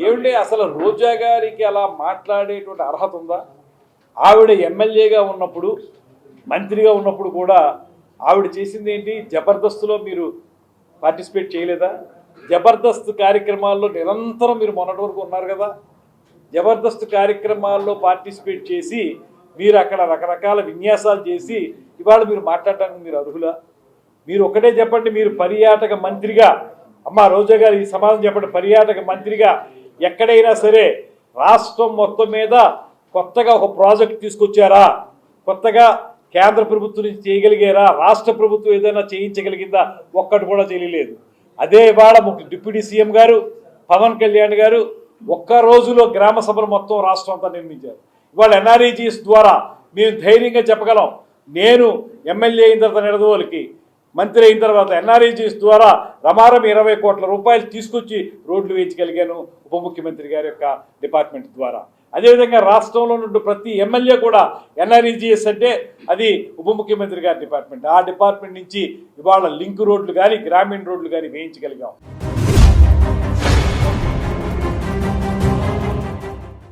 ఏమిటి అసలు రోజా గారికి అలా మాట్లాడేటువంటి అర్హత ఉందా? ఆవిడ ఎమ్మెల్యేగా ఉన్నప్పుడు మంత్రిగా ఉన్నప్పుడు కూడా ఆవిడ చేసింది ఏంటి? జబర్దస్త్లో మీరు పార్టిసిపేట్ చేయలేదా? జబర్దస్త్ కార్యక్రమాల్లో నిరంతరం మీరు మొన్నటి వరకు ఉన్నారు కదా? జబర్దస్త్ కార్యక్రమాల్లో పార్టిసిపేట్ చేసి మీరు అక్కడ రకరకాల విన్యాసాలు చేసి ఇవాళ మీరు మాట్లాడటానికి మీరు అర్హులా? మీరు ఒకటే చెప్పండి మీరు పర్యాటక మంత్రిగా అమ్మ రోజా గారు ఈ సమాజం చెప్పండి పర్యాటక మంత్రిగా ఎక్కడైనా సరే రాష్ట్రం మొత్తం మీద కొత్తగా ఒక ప్రాజెక్ట్ తీసుకొచ్చారా? కొత్తగా కేంద్ర ప్రభుత్వం నుంచి చేయగలిగారా? రాష్ట్ర ప్రభుత్వం ఏదైనా చేయించగలిగిందా? ఒక్కటి కూడా చేయలేదు అదే ఇవాళ ముఖ్య డిప్యూటీ సీఎం గారు పవన్ కళ్యాణ్ గారు ఒక్క రోజులో గ్రామ సభలు మొత్తం రాష్ట్రం అంతా నిర్మించారు. ఇవాళ ఎన్ఆర్ఈజీఎస్ ద్వారా మేము ధైర్యంగా చెప్పగలం. నేను ఎమ్మెల్యే అయిన తర్వాత నిడదవోలికి మంత్రి అయిన తర్వాత ఎన్ఆర్ఈజీస్ ద్వారా రమారం ఇరవై కోట్ల రూపాయలు తీసుకొచ్చి రోడ్లు వేయించగలిగాను ఉప ముఖ్యమంత్రి గారి యొక్క డిపార్ట్మెంట్ ద్వారా. అదేవిధంగా రాష్ట్రంలో నుండి ప్రతి ఎమ్మెల్యే కూడా ఎన్ఆర్ఈజీఎస్ అంటే అది ఉప ముఖ్యమంత్రి గారి డిపార్ట్మెంట్. ఆ డిపార్ట్మెంట్ నుంచి ఇవాళ లింక్ రోడ్లు కానీ గ్రామీణ రోడ్లు కానీ వేయించగలిగాం.